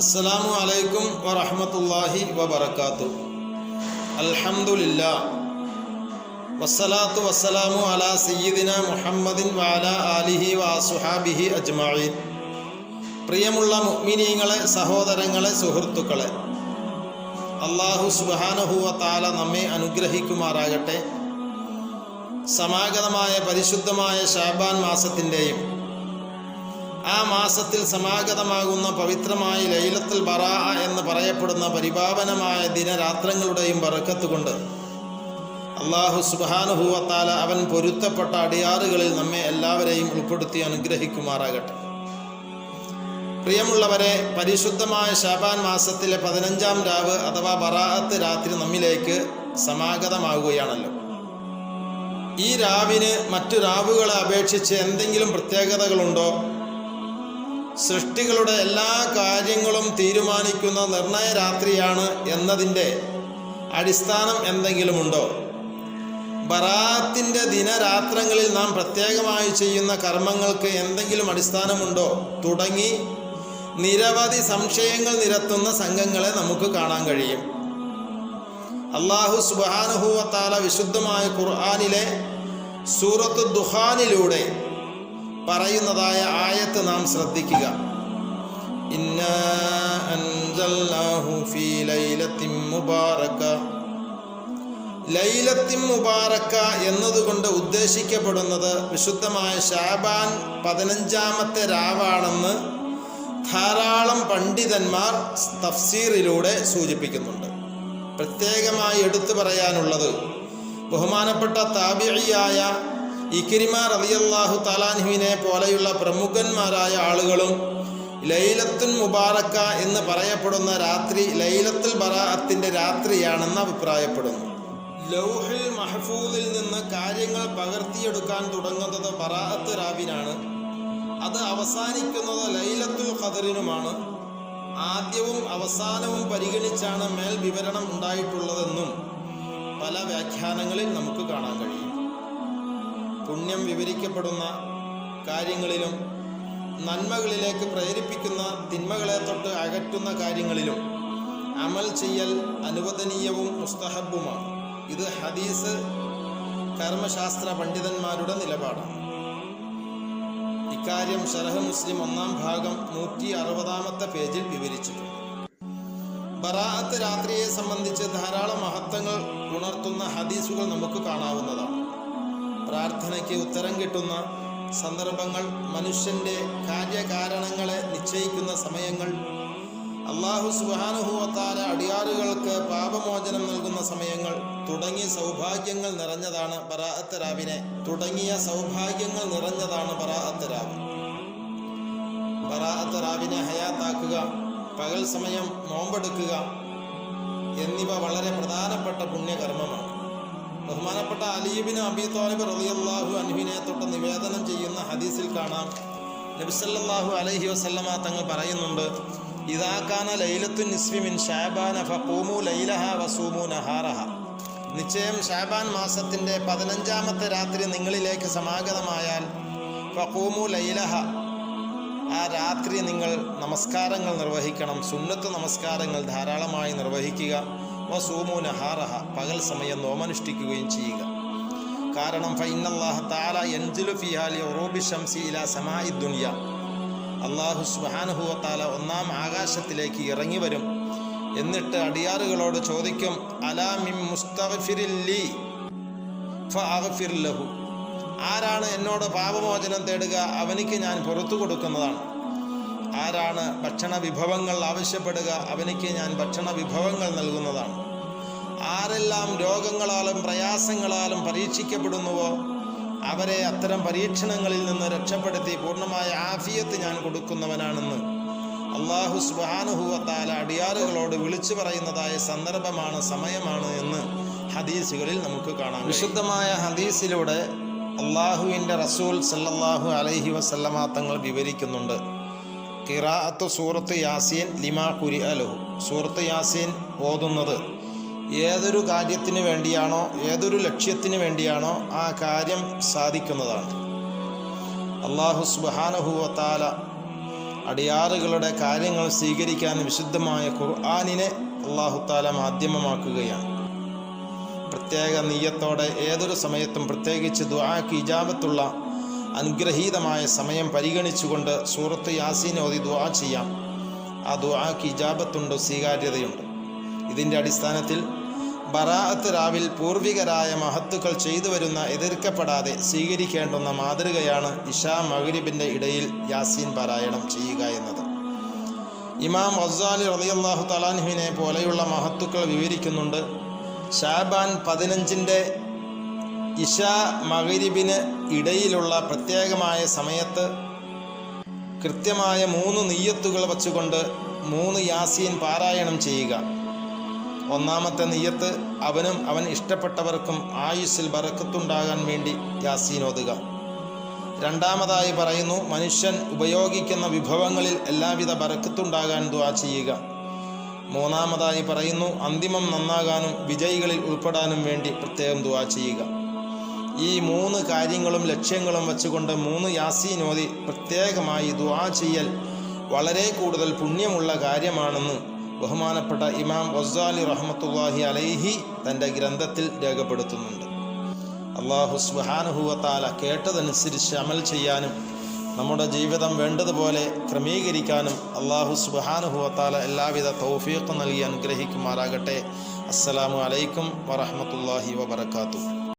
അസ്സലാമു അലൈക്കും വറഹമത്തല്ലാഹി വബർക്കാത്തു അൽഹംദുലില്ല. വസ്സലാത്തു വസ്സലാമു അല സയ്യിദിന മുഹമ്മദിൻ വാല ആലിഹി വാസുഹാബിഹി അജ്മായിൻ പ്രിയമുള്ള മുഅ്മിനീങ്ങളെ സഹോദരങ്ങളെ സുഹൃത്തുക്കളെ അള്ളാഹു സുബാനഹുവ താല നമ്മെ അനുഗ്രഹിക്കുമാറാകട്ടെ. സമാഗതമായ പരിശുദ്ധമായ ഷാബാൻ മാസത്തിന്റെയും ആ മാസത്തിൽ സമാഗതമാകുന്ന പവിത്രമായ ലൈലത്തുൽ ബറാ എന്ന് പറയപ്പെടുന്ന പരിപാവനമായ ദിനരാത്രങ്ങളുടെയും ബറക്കത്ത് കൊണ്ട് അള്ളാഹു സുബാനുഭൂവത്താല അവൻ പൊരുത്തപ്പെട്ട അടിയാറുകളിൽ നമ്മെ എല്ലാവരെയും ഉൾപ്പെടുത്തി അനുഗ്രഹിക്കുമാറാകട്ടെ. പ്രിയമുള്ളവരെ പരിശുദ്ധമായ ഷാബാൻ മാസത്തിലെ പതിനഞ്ചാം രാവ് അഥവാ ബറാഅത്ത് രാത്രി നമ്മിലേക്ക് സമാഗതമാകുകയാണല്ലോ ഈ രാവിന് മറ്റു രാവുകളെ അപേക്ഷിച്ച് എന്തെങ്കിലും പ്രത്യേകതകളുണ്ടോ? സൃഷ്ടികളുടെ എല്ലാ കാര്യങ്ങളും തീരുമാനിക്കുന്ന നിർണയ രാത്രിയാണ് എന്നതിന്റെ അടിസ്ഥാനം എന്തെങ്കിലുമുണ്ടോ? ബറാത്തിന്റെ ദിനരാത്രങ്ങളിൽ നാം പ്രത്യേകമായി ചെയ്യുന്ന കർമ്മങ്ങൾക്ക് എന്തെങ്കിലും അടിസ്ഥാനമുണ്ടോ? തുടങ്ങി നിരവധി സംശയങ്ങൾ നിരത്തുന്ന സംഘങ്ങളെ നമുക്ക് കാണാൻ കഴിയും. അള്ളാഹു സുബാനുഹൂവത്താല വിശുദ്ധമായ ഖുർആാനിലെ സൂറത്ത് ദുഹാനിലൂടെ പറയുന്നതായ ആയത്ത് നാം ശ്രദ്ധിക്കുക. ലൈലത്തിൻ മുബാറക ലൈലത്തിൻ മുബാറക്ക എന്നതുകൊണ്ട് ഉദ്ദേശിക്കപ്പെടുന്നത് വിശുദ്ധമായ ഷാബാൻ പതിനഞ്ചാമത്തെ രാവാണെന്ന് ധാരാളം പണ്ഡിതന്മാർ തഫ്സീറിലൂടെ സൂചിപ്പിക്കുന്നുണ്ട്. പ്രത്യേകമായി എടുത്തു പറയാനുള്ളത് ബഹുമാനപ്പെട്ട താബിഴിയായ ഇക്കിരിമ റളിയല്ലാഹു താലാൻഹുവിനെ പോലെയുള്ള പ്രമുഖന്മാരായ ആളുകളും ലൈലത്തുൻ മുബാറക്ക എന്ന് പറയപ്പെടുന്ന രാത്രി ലൈലത്തുൽ ബറാഅത്തിന്റെ രാത്രിയാണെന്ന് അഭിപ്രായപ്പെടുന്നു. ലൗഹിൽ മഹഫൂദിൽ നിന്ന് കാര്യങ്ങൾ പകർത്തിയെടുക്കാൻ തുടങ്ങുന്നത് ബറാഅത്ത് രാവിനാണ്. അത് അവസാനിക്കുന്നത് ലൈലത്തുൽ ഖദറിനുമാണ്. ആദ്യവും അവസാനവും പരിഗണിച്ചാണ് മേൽ വിവരണം ഉണ്ടായിട്ടുള്ളതെന്നും പല വ്യാഖ്യാനങ്ങളിൽ നമുക്ക് കാണാൻ കഴിയും. പുണ്യം വിവരിക്കപ്പെടുന്ന കാര്യങ്ങളിലും നന്മകളിലേക്ക് പ്രേരിപ്പിക്കുന്ന തിന്മകളെ തൊട്ട് അകറ്റുന്ന കാര്യങ്ങളിലും അമൽ ചെയ്യൽ അനുവദനീയവും മുസ്തഹബുമാണ്. ഇത് ഹദീസ് കർമ്മശാസ്ത്ര പണ്ഡിതന്മാരുടെ നിലപാടാണ്. ഇക്കാര്യം ഷറഹ് മുസ്ലിം ഒന്നാം ഭാഗം നൂറ്റി അറുപതാമത്തെ പേജിൽ വിവരിച്ചിട്ടുണ്ട്. ബറാഅത്ത് രാത്രിയെ സംബന്ധിച്ച് ധാരാളം മഹത്വങ്ങൾ ഉണർത്തുന്ന ഹദീസുകൾ നമുക്ക് കാണാവുന്നതാണ്. പ്രാർത്ഥനയ്ക്ക് ഉത്തരം കിട്ടുന്ന സന്ദർഭങ്ങൾ മനുഷ്യന്റെ കാര്യകാരണങ്ങളെ നിശ്ചയിക്കുന്ന സമയങ്ങൾ അള്ളാഹു സുബാനുഭവത്താല അടിയാറുകൾക്ക് പാപമോചനം നൽകുന്ന സമയങ്ങൾ തുടങ്ങിയ സൗഭാഗ്യങ്ങൾ നിറഞ്ഞതാണ് ബറാഅത്ത് രാവിനെ. തുടങ്ങിയ സൗഭാഗ്യങ്ങൾ നിറഞ്ഞതാണ് ബറാഅത്ത് രാവ്. ബറാഅത്ത് രാവിനെ ഹയാത്താക്കുക പകൽ സമയം നോമ്പെടുക്കുക എന്നിവ വളരെ പ്രധാനപ്പെട്ട പുണ്യകർമ്മമാണ്. ബഹുമാനപ്പെട്ട അലീബിന് അബി താലിബ് റളിയല്ലാഹു അൻഹിനെ തൊട്ട് നിവേദനം ചെയ്യുന്ന ഹദീസിൽ കാണാം. നബിസല്ലാഹു അലൈഹി വസല്ലമ തങ്ങൾ പറയുന്നുണ്ട് ഇതാക്കാന ലൈലത്തു നിസ്വി മിൻ ഷാബാന ഫഖൂമു ലൈലഹ വസൂമു നഹാറഹ. നിശ്ചയം ഷാബാൻ മാസത്തിന്റെ പതിനഞ്ചാമത്തെ രാത്രി നിങ്ങളിലേക്ക് സമാഗതമായാൽ ഫഖൂമു ലൈലഹ ആ രാത്രി നിങ്ങൾ നമസ്കാരങ്ങൾ നിർവഹിക്കണം സുന്നത്ത് നമസ്കാരങ്ങൾ ധാരാളമായി നിർവഹിക്കുക. വസൂമു നഹാറഹ. പകൽ സമയം നോമനുഷ്ഠിക്കുകയും ചെയ്യുക. കാരണം ഫൈനല്ലാഹ താല എൻജിലു ഫിഹാലി ഒറൂബി ഷംസി ഇല സമായി ദുനിയ. അള്ളാഹു സുബാനുഹുവ താല ഒന്നാം ആകാശത്തിലേക്ക് ഇറങ്ങി വരും. എന്നിട്ട് അടിയാറുകളോട് ചോദിക്കും അലാമിം മുസ്തഫിരില്ലി ലഹു. ആരാണ് എന്നോട് പാപമോചനം തേടുക? അവനിക്ക് ഞാൻ പുറത്തു കൊടുക്കുന്നതാണ്. ആരാണ് ഭക്ഷണ വിഭവങ്ങൾ ആവശ്യപ്പെടുക അവനിക്ക് ഞാൻ ഭക്ഷണ വിഭവങ്ങൾ നൽകുന്നതാണ്. ആരെല്ലാം രോഗങ്ങളാലും പ്രയാസങ്ങളാലും പരീക്ഷിക്കപ്പെടുന്നുവോ അവരെ അത്തരം പരീക്ഷണങ്ങളിൽ നിന്ന് രക്ഷപ്പെടുത്തി പൂർണമായ ആഫിയത്ത് ഞാൻ കൊടുക്കുന്നവനാണെന്ന് അള്ളാഹു സുബാനുഹുവത്താല അടിയാറുകളോട് വിളിച്ചു പറയുന്നതായ സന്ദർഭമാണ് സമയമാണ് എന്ന് ഹദീസുകളിൽ നമുക്ക് കാണാം വിശുദ്ധമായ ഹദീസിലൂടെ അള്ളാഹുവിന്റെ റസൂൽ സല്ലാഹു അലഹി വസല്ലമ തങ്ങൾ വിവരിക്കുന്നുണ്ട്. കിറാഅത്ത് സൂറത്ത് യാസീൻ ലിമാ കുരി അലഹു സൂറത്ത് യാസീൻ ഓതുന്നത് ഏതൊരു കാര്യത്തിന് വേണ്ടിയാണോ ഏതൊരു ലക്ഷ്യത്തിന് വേണ്ടിയാണോ ആ കാര്യം സാധിക്കുന്നതാണ്. അള്ളാഹു സുബാനഹുവത്താല അടിയാറുകളുടെ കാര്യങ്ങൾ സ്വീകരിക്കാൻ വിശുദ്ധമായ ഖുർആാനിനെ അള്ളാഹുത്താല മാധ്യമമാക്കുകയാണ്. പ്രത്യേക നീയത്തോടെ ഏതൊരു സമയത്തും പ്രത്യേകിച്ച് ദുആക്ക് ഇജാബത്തുള്ള അനുഗ്രഹീതമായ സമയം പരിഗണിച്ചുകൊണ്ട് സൂറത്ത് യാസീൻ ഓതി ദുആ ചെയ്യാം. ആ ദുആക്ക് ഇജാബത്തുണ്ട് സ്വീകാര്യതയുണ്ട്. ഇതിന്റെ അടിസ്ഥാനത്തിൽ ബറാഅത്ത് രാവിൽ പൂർവികരായ മഹത്തുക്കൾ ചെയ്തു വരുന്ന എതിർക്കപ്പെടാതെ സ്വീകരിക്കേണ്ടുന്ന മാതൃകയാണ് ഇഷാ മഗ്രിബിന്റെ ഇടയിൽ യാസീൻ പാരായണം ചെയ്യുക എന്നത്. ഇമാം അസാലി റളിയല്ലാഹു തലാൻഹുവിനെ പോലെയുള്ള മഹത്തുക്കൾ വിവരിക്കുന്നുണ്ട് ഷാബാൻ പതിനഞ്ചിന്റെ ഇഷ മഗ്രിബിന് ഇടയിലുള്ള പ്രത്യേകമായ സമയത്ത് കൃത്യമായ മൂന്ന് നെയ്യത്തുകൾ വച്ചുകൊണ്ട് മൂന്ന് യാസീൻ പാരായണം ചെയ്യുക. ഒന്നാമത്തെ നെയ്യത്ത് അവനും അവൻ ഇഷ്ടപ്പെട്ടവർക്കും ആയുസ്സിൽ ബറക്കത്തുണ്ടാകാൻ വേണ്ടി യാസീൻ ഓതുക. രണ്ടാമതായി പറയുന്നു മനുഷ്യൻ ഉപയോഗിക്കുന്ന വിഭവങ്ങളിൽ എല്ലാവിധ ബറക്കത്തുണ്ടാകാൻ ദുആ ചെയ്യുക. മൂന്നാമതായി പറയുന്നു അന്തിമം നന്നാകാനും വിജയികളിൽ ഉൾപ്പെടാനും വേണ്ടി പ്രത്യേകം ദുആ ചെയ്യുക. ഈ മൂന്ന് കാര്യങ്ങളും ലക്ഷ്യങ്ങളും വെച്ചുകൊണ്ട് മൂന്ന് യാസീൻ ഓതി പ്രത്യേകമായി ദുആ ചെയ്യൽ വളരെ കൂടുതൽ പുണ്യമുള്ള കാര്യമാണെന്ന് ബഹുമാനപ്പെട്ട ഇമാം വസാലി റഹ്മത്തുല്ലാഹി അലൈഹി തന്റെ ഗ്രന്ഥത്തിൽ രേഖപ്പെടുത്തുന്നുണ്ട്. അള്ളാഹു സുബാനുഹുവത്താല കേട്ടതനുസരിച്ച് അമൽ ചെയ്യാനും നമ്മുടെ ജീവിതം വേണ്ടതുപോലെ ക്രമീകരിക്കാനും അള്ളാഹു സുബാനുഹുവത്താല എല്ലാവിധ തൗഫീഖ് നൽകി അനുഗ്രഹിക്കുമാറാകട്ടെ. അസ്സലാമു അലൈക്കും വറഹമത്തല്ലാഹി വബർക്കാത്തു